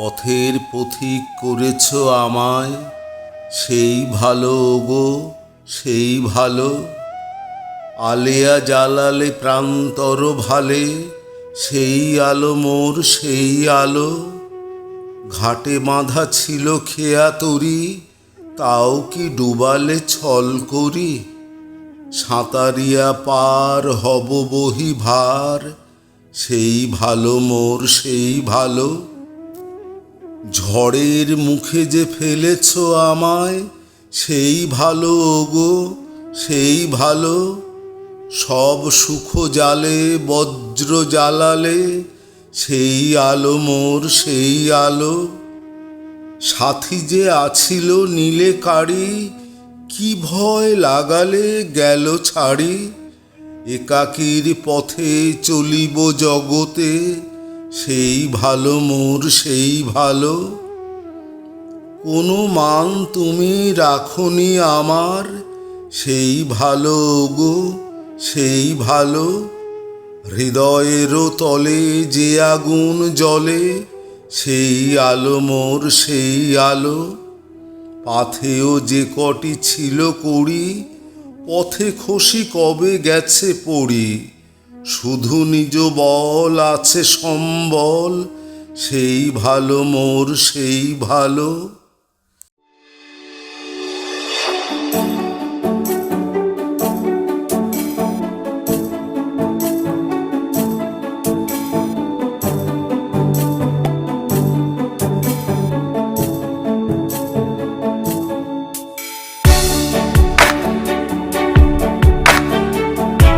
পথের পথিক করেছ আমায়। সেই ভালো গো, সেই ভালো। আলেয়া জ্বালালে প্রান্তর ভালে, সেই আলো মোর সেই আলো। ঘাটে বাঁধা ছিল খেয়া তরি, তাও কি ডুবালে ছল করি? সাঁতারিয়া পার হব বহি ভার সেই ভালো মোর সেই ভালো। ঝড়ের মুখে যে ফেলেছ আমায়, সেই ভালো গো, সেই ভালো। সব সুখ জালে, বজ্র জ্বালালে, সেই আলো মোর, সেই আলো। সাথী যে আছিল নীলে কাড়ি, কি ভয় লাগালে গেল ছাড়ি। একাকীর পথে চলিব জগতে সেই ভালো মোর, সেই ভালো। কোনো মান তুমি রাখনি আমার, সেই ভালো গো, সেই ভালো। হৃদয়েরও তলে যে আগুন জ্বলে, সেই আলো মোর, সেই আলো। পাথেও যে কটি ছিল কড়ি, পথে খসি কবে গেছে পড়ি। শুধু নিজ বল আছে সম্বল সেই ভালো মোর সেই ভালো।